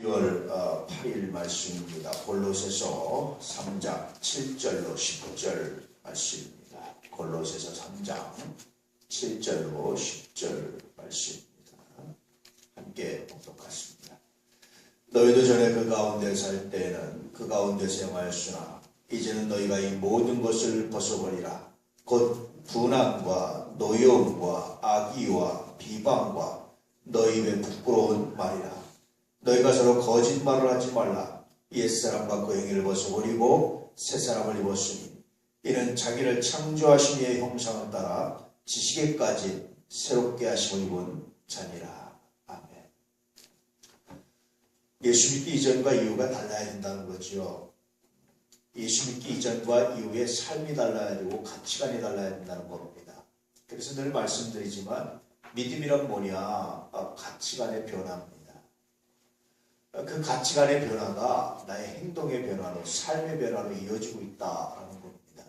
6월 8일 말씀입니다. 골로새서 3장 7절로 10절 말씀입니다. 골로새서 3장 7절로 10절 말씀입니다. 함께 봉독하십니다. 너희도 전에 그 가운데 살 때에는 그 가운데서 행하였으나 이제는 너희가 이 모든 것을 벗어버리라. 곧 분함과 노여움과 악의와 비방과 너희 입에 부끄러운 말이라. 너희가 서로 거짓말을 하지 말라. 옛사람과 그 행위를 벗어버리고 새 사람을 입었으니 이는 자기를 창조하신 이의 형상을 따라 지식에까지 새롭게 하심을 입은 자니라. 아멘. 예수 믿기 이전과 이후가 달라야 된다는 거지요. 예수 믿기 이전과 이후의 삶이 달라야 되고 가치관이 달라야 된다는 겁니다. 그래서 늘 말씀드리지만 믿음이란 뭐냐? 아, 가치관의 변화입니다. 그 가치관의 변화가 나의 행동의 변화로 삶의 변화로 이어지고 있다라는 겁니다.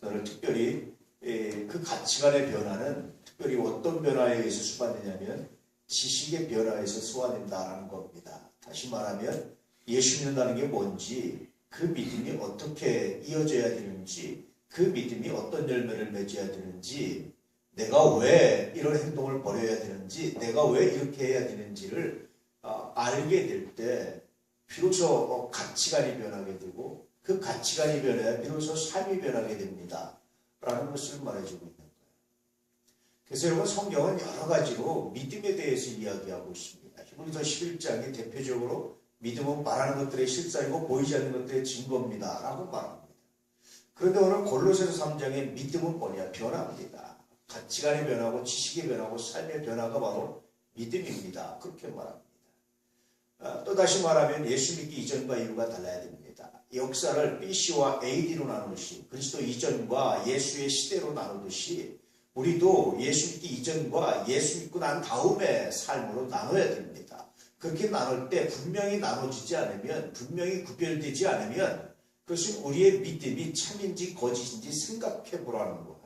저는 특별히 에, 그 가치관의 변화는 특별히 어떤 변화에 의해서 수반되냐면 지식의 변화에서 소화된다라는 겁니다. 다시 말하면 예수 믿는다는 게 뭔지 그 믿음이 어떻게 이어져야 되는지 그 믿음이 어떤 열매를 맺어야 되는지 내가 왜 이런 행동을 벌여야 되는지 내가 왜 이렇게 해야 되는지를 어, 알게 될 때 비로소 어, 가치관이 변하게 되고 그 가치관이 변해야 비로소 삶이 변하게 됩니다. 라는 것을 말해주고 있는 거예요. 그래서 여러분 성경은 여러 가지로 믿음에 대해서 이야기하고 있습니다. 히브리서 11장이 대표적으로 믿음은 말하는 것들의 실상이고 보이지 않는 것들의 증거입니다. 라고 말합니다. 그런데 오늘 골로새서 3장의 믿음은 뭐냐? 변화입니다. 가치관이 변하고 지식이 변하고 삶의 변화가 바로 믿음입니다. 그렇게 말합니다. 아, 또다시 말하면 예수 믿기 이전과 이후가 달라야 됩니다. 역사를 BC와 AD로 나누듯이 그리스도 이전과 예수의 시대로 나누듯이 우리도 예수 믿기 이전과 예수 믿고 난 다음의 삶으로 나눠야 됩니다. 그렇게 나눌 때 분명히 나눠지지 않으면 분명히 구별되지 않으면 그것은 우리의 믿음이 참인지 거짓인지 생각해 보라는 거예요.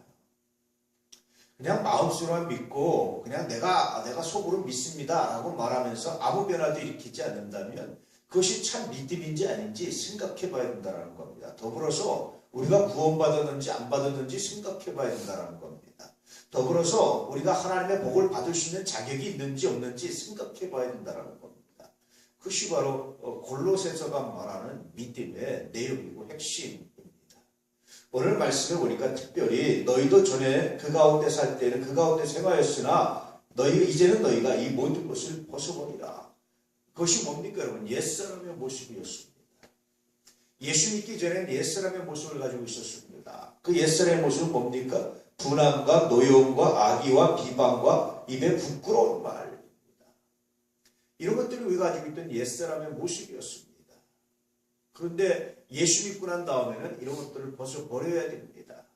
그냥 마음속으로만 믿고 그냥 내가 내가 속으로 믿습니다라고 말하면서 아무 변화도 일으키지 않는다면 그것이 참 믿음인지 아닌지 생각해 봐야 된다는 겁니다. 더불어서 우리가 구원받았는지 안 받았는지 생각해 봐야 된다는 겁니다. 더불어서 우리가 하나님의 복을 받을 수 있는 자격이 있는지 없는지 생각해 봐야 된다는 겁니다. 그것이 바로 어, 골로새서가 말하는 믿음의 내용이고 핵심입니다. 오늘 말씀을 보니까 특별히 너희도 전에 그 가운데 살 때는 그 가운데 생활했으나 너희 이제는 너희가 이 모든 것을 벗어버리라. 그것이 뭡니까 여러분? 옛사람의 모습이었습니다. 예수 믿기 전에는 옛사람의 모습을 가지고 있었습니다. 그 옛사람의 모습은 뭡니까? 분함과 노여움과 악의와 비방과 입에 부끄러운 말입니다. 이런 것들이 우리가 가지고 있던 옛사람의 모습이었습니다. 그런데 예수 믿고 난 다음에는 이런 것들을 벗어버려야 됩니다.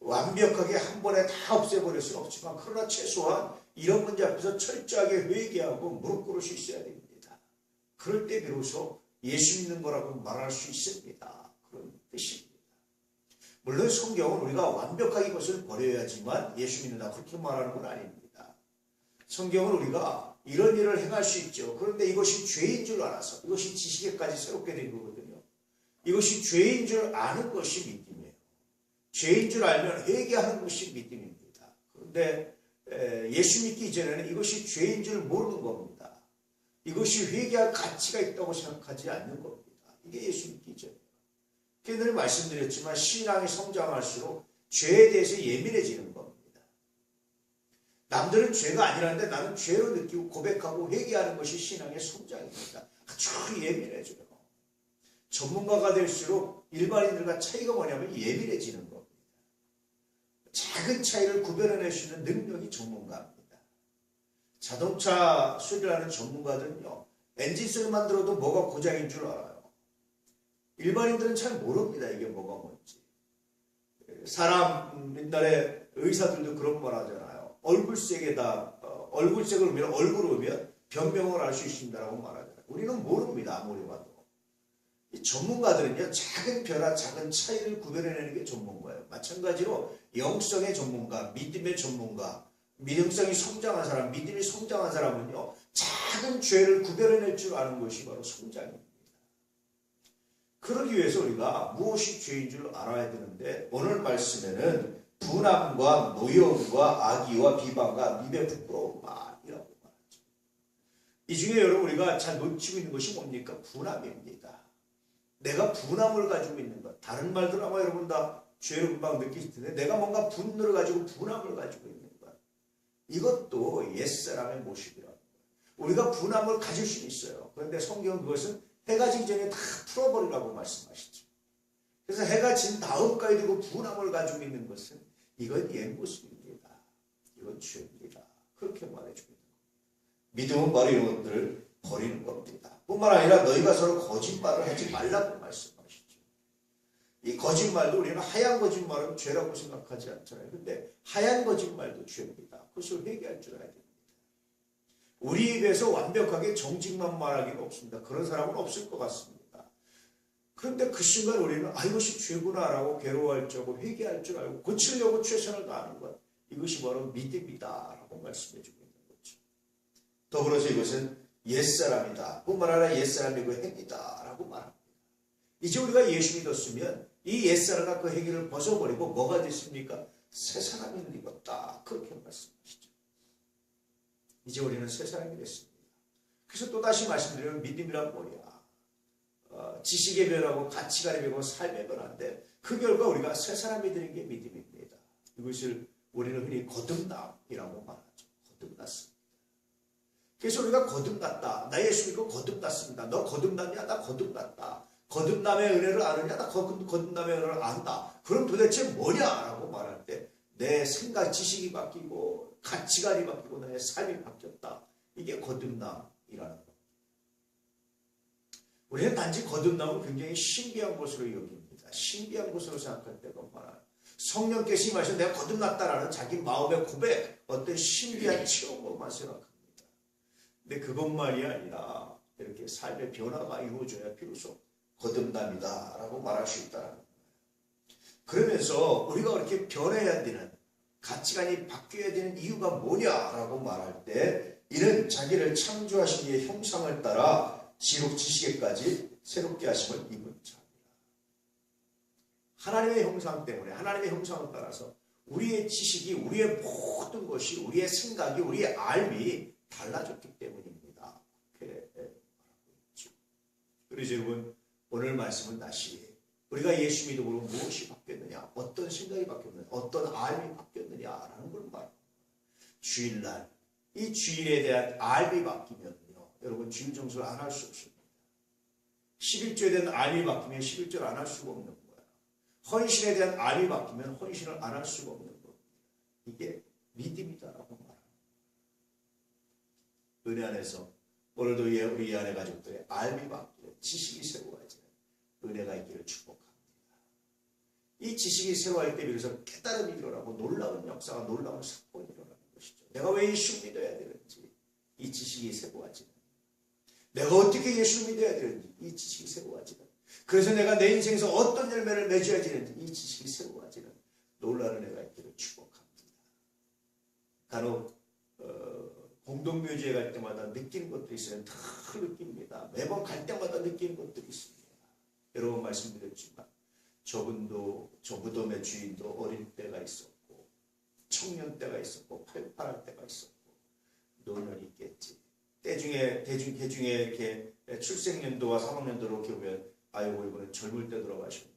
완벽하게 한 번에 다 없애버릴 수는 없지만 그러나 최소한 이런 문제 앞에서 철저하게 회개하고 무릎 꿇을 수 있어야 됩니다. 그럴 때 비로소 예수 믿는 거라고 말할 수 있습니다. 그런 뜻입니다. 물론 성경은 우리가 완벽하게 이것을 버려야지만 예수 믿는다 그렇게 말하는 건 아닙니다. 성경은 우리가 이런 일을 행할 수 있죠. 그런데 이것이 죄인 줄 알아서 이것이 지식에까지 새롭게 된 거거든요. 이것이 죄인 줄 아는 것이 믿음이에요. 죄인 줄 알면 회개하는 것이 믿음입니다. 그런데 예수 믿기 전에는 이것이 죄인 줄 모르는 겁니다. 이것이 회개할 가치가 있다고 생각하지 않는 겁니다. 이게 예수 믿기 전이에요. 늘 말씀드렸지만 신앙이 성장할수록 죄에 대해서 예민해지는 겁니다. 남들은 죄가 아니라는데 나는 죄로 느끼고 고백하고 회개하는 것이 신앙의 성장입니다. 아주 예민해져요. 전문가가 될수록 일반인들과 차이가 뭐냐면 예민해지는 겁니다. 작은 차이를 구별해낼 수 있는 능력이 전문가입니다. 자동차 수리하는 전문가들은요. 엔진 소리만 들어도 뭐가 고장인 줄 알아요. 일반인들은 잘 모릅니다. 이게 뭐가 뭔지. 사람 옛날에 의사들도 그런 말 하잖아요. 얼굴색에다 어, 얼굴색을 보면 얼굴을 보면 변명을 할 수 있습니다라고 말하잖아요. 우리는 모릅니다. 아무리 봐도. 전문가들은요, 작은 변화, 작은 차이를 구별해내는 게 전문가예요. 마찬가지로 영성의 전문가, 믿음의 전문가, 믿음성이 성장한 사람, 믿음이 성장한 사람은요, 작은 죄를 구별해낼 줄 아는 것이 바로 성장입니다. 그러기 위해서 우리가 무엇이 죄인 줄 알아야 되는데 오늘 말씀에는 분함과 노여움과 악의와 비방과 입에 부끄러운 말이라고 말하죠. 이 중에 여러분 우리가 잘 놓치고 있는 것이 뭡니까? 분함입니다. 내가 분함을 가지고 있는 것. 다른 말들 아마 여러분 다 죄를 금방 느끼실 텐데 내가 뭔가 분노를 가지고 분함을 가지고 있는 것. 이것도 옛사람의 모습이라는 거예요. 우리가 분함을 가질 수는 있어요. 그런데 성경은 그것은 해가 지기 전에 다 풀어버리라고 말씀하시죠. 그래서 해가 진 다음까지 두고 분함을 가지고 있는 것은 이건 옛 모습입니다. 이건 죄입니다. 그렇게 말해줍니다. 믿음은 바로 이런 것들을 버리는 겁니다. 뿐만 아니라 너희가 서로 거짓말을 하지 말라고 말씀하시죠. 이 거짓말도 우리는 하얀 거짓말은 죄라고 생각하지 않잖아요. 근데 하얀 거짓말도 죄입니다. 그것을 회개할 줄 알아야 됩니다. 우리 입에서 완벽하게 정직만 말하기는 없습니다. 그런 사람은 없을 것 같습니다. 그런데 그 순간 우리는 아 이것이 죄구나라고 괴로워할 줄 알고 회개할 줄 알고 고치려고 최선을 다하는 것 이것이 바로 믿음이다라고 말씀해 주고 있는 거죠. 더불어서 이것은 옛사람이다 뿐만 아니라 옛사람이고 행위다 라고 말합니다. 이제 우리가 예수 믿었으면 이 옛사람과 그 행위를 벗어버리고 뭐가 됐습니까? 새 사람이 되었다 그렇게 말씀하시죠. 이제 우리는 새 사람이 됐습니다. 그래서 또다시 말씀드리면 믿음이란 뭐냐? 어, 지식의 변하고 가치관의 변하고 삶의 변화인데 그 결과 우리가 새 사람이 되는 게 믿음입니다. 이것을 우리는 흔히 거듭남이라고 말하죠. 거듭났습니다. 그래서 우리가 거듭났다. 나 예수 믿고 거듭났습니다. 너 거듭났냐? 나 거듭났다. 거듭남의 은혜를 아느냐? 나 거듭, 거듭남의 은혜를 안다. 그럼 도대체 뭐냐라고 말할 때 내 생각, 지식이 바뀌고 가치관이 바뀌고 나의 삶이 바뀌었다. 이게 거듭남이라는 거. 우리는 단지 거듭남을 굉장히 신비한 것으로 여깁니다. 신비한 것으로 생각할 때가 많아요. 성령께서 임하셔 내가 거듭났다라는 자기 마음의 고백, 어떤 신비한 체험으로만 생각합니다. 근데 그것만이 아니라 이렇게 삶의 변화가 이루어져야 비로소 거듭남이다라고 말할 수 있다는 거예요. 그러면서 우리가 그렇게 변해야 되는 가치관이 바뀌어야 되는 이유가 뭐냐라고 말할 때 이는 자기를 창조하신 이의 형상을 따라 지록 지식에까지 새롭게 하심을 입은 자입니다. 하나님의 형상 때문에 하나님의 형상을 따라서 우리의 지식이 우리의 모든 것이 우리의 생각이 우리의 알미 달라졌기 때문입니다. 그렇게 말하고 여러분 오늘 말씀은 다시 우리가 예수 믿음으로 무엇이 바뀌었느냐 어떤 생각이 바뀌었느냐 어떤 알미 바뀌었느냐라는 걸 말합니다. 주일날 이 주일에 대한 알미 바뀌면요 여러분 주일 정수를 안 할 수 없습니다. 11조에 대한 알미 바뀌면 11조를 안 할 수가 없는 거야. 헌신에 대한 알미 바뀌면 헌신을 안 할 수가 없는 겁니다. 이게 믿음이다라고 말합니다. 은혜 안에서 오늘도 우리 안에 가족들의 알미 바뀌는 지식이 새로워지는 은혜가 있기를 축복합니다. 이 지식이 새로워질 때 비로소 깨달음이 일어나고 놀라운 역사가 놀라운 사건이 일어나는 것이죠. 내가 왜 예수 믿어야 되는지 이 지식이 새로워지는 내가 어떻게 예수 믿어야 되는지 이 지식이 새로워지는 그래서 내가 내 인생에서 어떤 열매를 맺어야 되는지 이 지식이 새로워지는 놀라운 은혜가 있기를 축복합니다. 간혹 어, 공동묘지에 갈 때마다 느끼는 것도 있어요. 다 느낍니다. 매번 갈 때마다 느끼는 것들이 있습니다. 여러 번 말씀드렸지만 저분도 저 무덤의 주인도 어릴 때가 있었고 청년 때가 있었고 팔팔할 때가 있었고 노년이 있겠지. 때중에 대중 대중에 이렇게 출생 연도와 사망 연도로 이렇게 보면 아이고 이분은 젊을 때 돌아가셨네.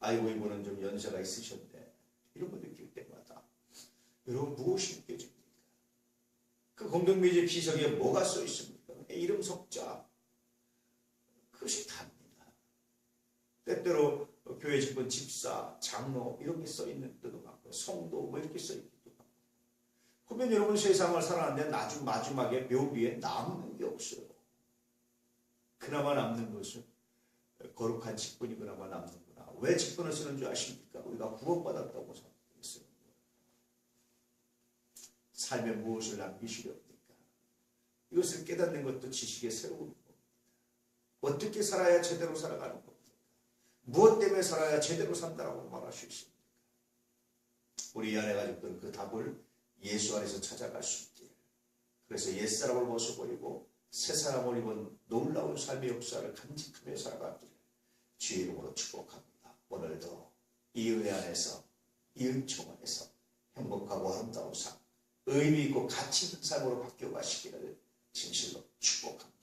아이고 이분은 좀 연세가 있으셨네. 이런 거 느낄 때마다 여러분 무엇이 느껴집니까? 그 공동묘지 비석에 뭐가 써 있습니까? 이름 석자 그것이 답니다. 때때로 교회 집은 집사, 장로 이런 게 써 있는 때도 많고 성도 뭐 이렇게 써 있기도 하고 그러면 여러분 세상을 살아가는데 나중 마지막에 묘비에 남는 게 없어요. 그나마 남는 것은 거룩한 직분이 그나마 남는구나. 왜 직분을 쓰는 줄 아십니까? 우리가 구원받았다고 생각했어요. 삶에 무엇을 남기시렵니까? 이것을 깨닫는 것도 지식의 새로운 겁니다. 어떻게 살아야 제대로 살아가는 겁니까? 무엇 때문에 살아야 제대로 산다라고 말할 수 있습니까? 우리 아내 가족들은 그 답을 예수 안에서 찾아갈 수 있기를. 그래서 옛사람을 벗어버리고 새사람을 입은 놀라운 삶의 역사를 간직하며 살아가기를 주의 이름으로 축복합니다. 오늘도 이 은혜 안에서 이 은총 안에서 행복하고 아름다운 삶 의미 있고 가치 있는 삶으로 바뀌어 가시기를 진실로 축복합니다.